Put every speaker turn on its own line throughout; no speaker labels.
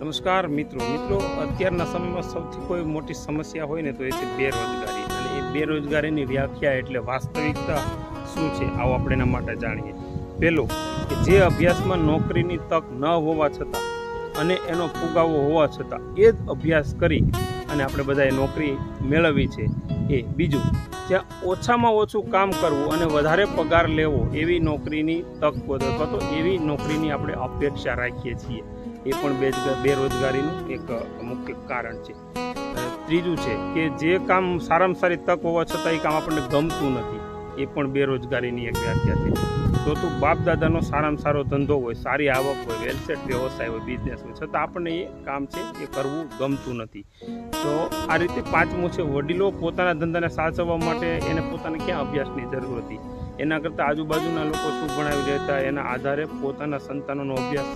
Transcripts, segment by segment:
નમસ્કાર મિત્રો. મિત્રો, અત્યારના સમયમાં સૌથી કોઈ મોટી સમસ્યા હોય ને તો એ છે બેરોજગારી. અને એ બેરોજગારીની વ્યાખ્યા એટલે વાસ્તવિકતા શું છે, આવો આપણે એના માટે જાણીએ. પહેલું કે જે અભ્યાસમાં નોકરીની તક ન હોવા છતાં અને એનો ફુગાવો હોવા છતાં એ જ અભ્યાસ કરી અને આપણે બધાએ નોકરી મેળવવી છે એ. બીજું, જ્યાં ઓછામાં ઓછું કામ કરવું અને વધારે પગાર લેવો એવી નોકરીની તક અથવા તો એવી નોકરીની આપણે અપેક્ષા રાખીએ છીએ. એ પણ બેરોજગારીનું એક મુખ્ય કારણ છે. ત્રીજું છે કે જે કામ સારામાં સારી તક હોવા છતાં એ કામ આપણને ગમતું નથી, એ પણ બેરોજગારીની એક વ્યાખ્યા છે. ચોથું બાપ દાદાનો સારામાં સારો ધંધો હોય, સારી આવક હોય વેલસેટ વ્યવસાય હોય બિઝનેસ હોય. છતાં આપણને એ કામ છે, એ કરવું ગમતું નથી. તો આ રીતે પાંચમું છે, વડીલો પોતાના ધંધાને સાચવવા માટે એને પોતાને ક્યાં અભ્યાસની જરૂર હતી? એના કરતાં આજુબાજુના લોકો શું ભણાવી રહેતા એના આધારે પોતાના સંતાનોનો અભ્યાસ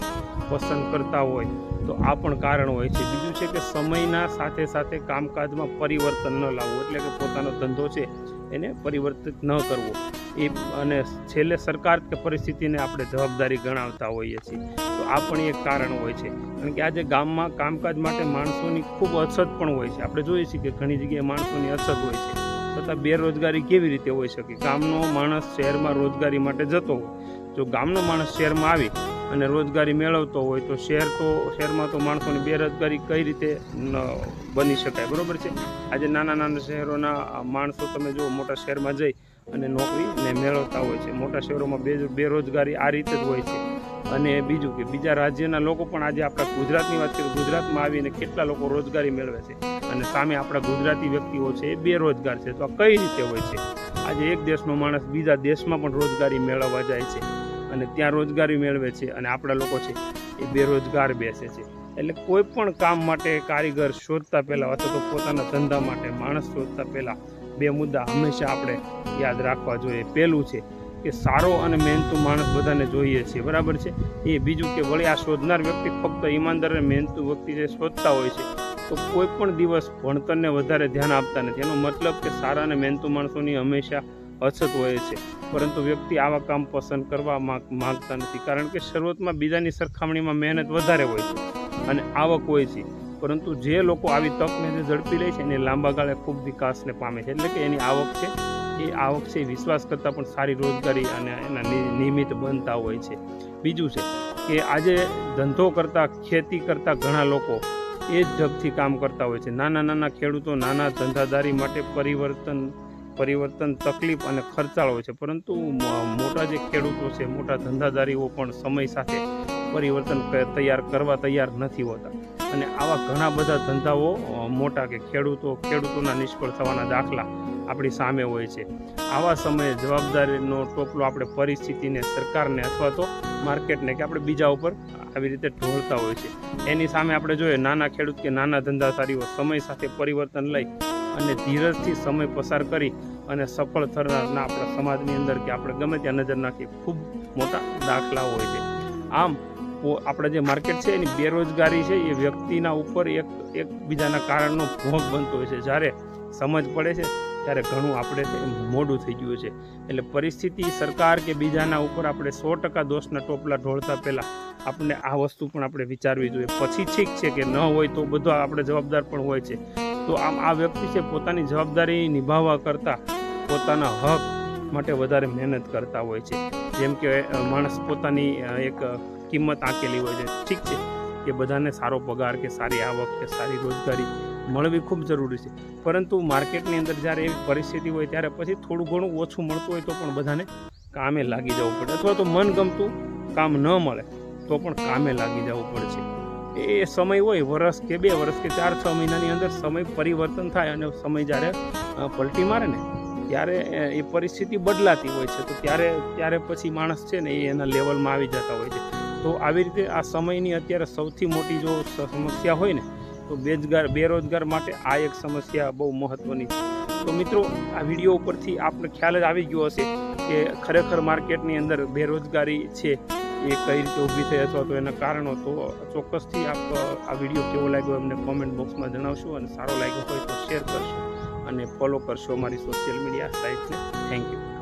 પસંદ કરતા હોય, તો આ પણ કારણ હોય છે. બીજું છે કે સમયના સાથે સાથે કામકાજમાં પરિવર્તન ન લાવવું, એટલે કે પોતાનો ધંધો છે એને પરિવર્તિત ન કરવો. એ અને છેલ્લે સરકાર કે પરિસ્થિતિને આપણે જવાબદારી ગણાવતા હોઈએ છીએ. તો આ પણ એક કારણ હોય છે. કારણ કે આજે ગામમાં કામકાજ માટે માણસોની ખૂબ અછત પણ હોય છે. આપણે જોઈએ છીએ કે ઘણી જગ્યાએ માણસોની અછત હોય છે. છતાં બેરોજગારી કેવી રીતે હોઈ શકે? ગામનો માણસ શહેરમાં રોજગારી માટે જતો હોય. જો ગામનો માણસ શહેરમાં આવી અને રોજગારી મેળવતો હોય તો શહેર તો, શહેરમાં તો માણસોની બેરોજગારી કઈ રીતે બની શકાય, બરાબર છે? આજે નાના નાના શહેરોના માણસો તમે જુઓ, મોટા શહેરમાં જઈ અને નોકરીને મેળવતા હોય છે. મોટા શહેરોમાં બે, બેરોજગારી આ રીતે જ હોય છે. અને બીજું કે, બીજા રાજ્યના લોકો પણ આજે આપણા ગુજરાતની વાત કરીએ ગુજરાતમાં આવીને કેટલા લોકો રોજગારી મેળવે છે? અને સામે આપણા ગુજરાતી વ્યક્તિઓ છે, એ બેરોજગાર છે. તો આ કઈ રીતે હોય છે? આજે એક દેશનો માણસ બીજા દેશમાં પણ રોજગારી મેળવવા જાય છે. અને ત્યાં રોજગારી મેળવે છે અને આપણા લોકો છે એ બેરોજગાર બેસે છે. એટલે કોઈ પણ કામ માટે કારીગર શોધતા પહેલાં અથવા તો પોતાના ધંધા માટે માણસ શોધતા પહેલાં બે મુદ્દા હંમેશા આપણે યાદ રાખવા જોઈએ. પહેલું છે કે સારો અને મહેનતુ માણસ બધાને જોઈએ છે, બરાબર છે? એ બીજું કે વળી આ શોધનાર વ્યક્તિ ફક્ત ઈમાનદાર અને મહેનતુ વ્યક્તિ જે શોધતા હોય છે, તો કોઈ પણ દિવસ ભણતરને વધારે ધ્યાન આપતા નથી. એનો મતલબ કે સારા અને મહેનતુ માણસોની હંમેશા અછત હોય છે. પરંતુ વ્યક્તિ આવા કામ પસંદ કરવા માગતા નથી. કારણ કે શરૂઆતમાં બીજાની સરખામણીમાં મહેનત વધારે હોય છે અને આવક હોય છે. પરંતુ જે લોકો આવી તકને જે ઝડપી લે છે એને લાંબા ગાળે ખૂબ વિકાસને પામે છે. એટલે કે એની આવક છે, એ આવક છે વિશ્વાસ કરતાં પણ સારી રોજગારી અને એના નિયમિત બનતા હોય છે. બીજું છે કે આજે ધંધો કરતાં, ખેતી કરતાં ઘણા લોકો એ જ ઢબથી કામ કરતા હોય છે. નાના નાના ખેડૂતો નાના ધંધાદારી માટે પરિવર્તન પરિવર્તન તકલીફ અને ખર્ચાળ હોય છે. પરંતુ મોટા જે ખેડૂતો છે, મોટા ધંધાદારીઓ પણ સમય સાથે પરિવર્તન તૈયાર કરવા તૈયાર નથી હોતા. અને આવા ઘણા બધા ધંધાઓ મોટા કે ખેડૂતો, ખેડૂતોના નિષ્ફળ થવાના દાખલા આપણી સામે હોય છે. આવા સમયે જવાબદારીનો ટોપલો આપણે પરિસ્થિતિને, સરકારને અથવા તો માર્કેટને કે આપણે બીજા ઉપર આવી રીતે ઢોળતા હોય છે. એની સામે આપણે જોઈએ, નાના ખેડૂત કે નાના ધંધાધારીઓ સમય સાથે પરિવર્તન લઈ અને ધીરજથી સમય પસાર કરી અને સફળ થનારના આપણા સમાજની અંદર કે આપણે ગમે ત્યાં નજર નાખીએ ખૂબ મોટા દાખલાઓ હોય છે. આમ આપણે જે માર્કેટ છે એની બેરોજગારી છે એ વ્યક્તિના ઉપર એક, એકબીજાના કારણનો ભોગ બનતો હોય છે. જ્યારે સમજ પડે છે, ત્યારે ઘણું આપણે મોડું થઈ ગયું છે. એટલે પરિસ્થિતિ, સરકાર કે બીજાના ઉપર આપણે સો ટકા દોષના ટોપલા ઢોળતા પહેલાં આપણે આ વસ્તુ પણ આપણે વિચારવી જોઈએ. પછી ઠીક છે કે ન હોય તો બધો આપણે જવાબદાર પણ હોય છે. તો આમ આ વ્યક્તિ છે, પોતાની જવાબદારી નિભાવવા કરતાં પોતાના હક માટે વધારે મહેનત કરતા હોય છે. જેમ કે માણસ પોતાની એક કિંમત આંકેલી હોય છે. ઠીક છે કે બધાને સારો પગાર કે સારી આવક કે સારી રોજગારી મળવી ખૂબ જરૂરી છે. પરંતુ માર્કેટની અંદર જ્યારે એવી પરિસ્થિતિ હોય ત્યારે પછી થોડું ઘણું ઓછું મળતું હોય તો પણ બધાને કામે લાગી જવું પડે. અથવા તો મનગમતું કામ ન મળે તો પણ કામે લાગી જવું પડે છે. એ સમય હોય, વરસ કે બે વર્ષ કે ચાર છ મહિનાની અંદર સમય પરિવર્તન થાય અને સમય જ્યારે પલટી મારે ને, ત્યારે એ પરિસ્થિતિ બદલાતી હોય છે. તો ત્યારે ત્યારે પછી માણસ છે ને એ એના લેવલમાં આવી જતા હોય છે. તો આવી રીતે આ સમયની અત્યારે સૌથી મોટી જો સમસ્યા હોય ને, તો બેજગાર, બેરોજગાર માટે આ એક સમસ્યા બહુ મહત્ત્વની છે. તો મિત્રો, આ વીડિયો ઉપરથી આપણે ખ્યાલ જ આવી ગયો હશે કે ખરેખર માર્કેટની અંદર બેરોજગારી છે. એ કઈ રીતે ઊભી થઈ અથવા તો એના કારણો, તો ચોક્કસથી આપ આ વીડિયો કેવો લાગ્યો એમને કોમેન્ટ બોક્સમાં જણાવશો અને સારો લાગ્યો હોય તો શેર કરશો અને ફોલો કરશો અમારી સોશિયલ મીડિયા સાઇટને થેન્ક યુ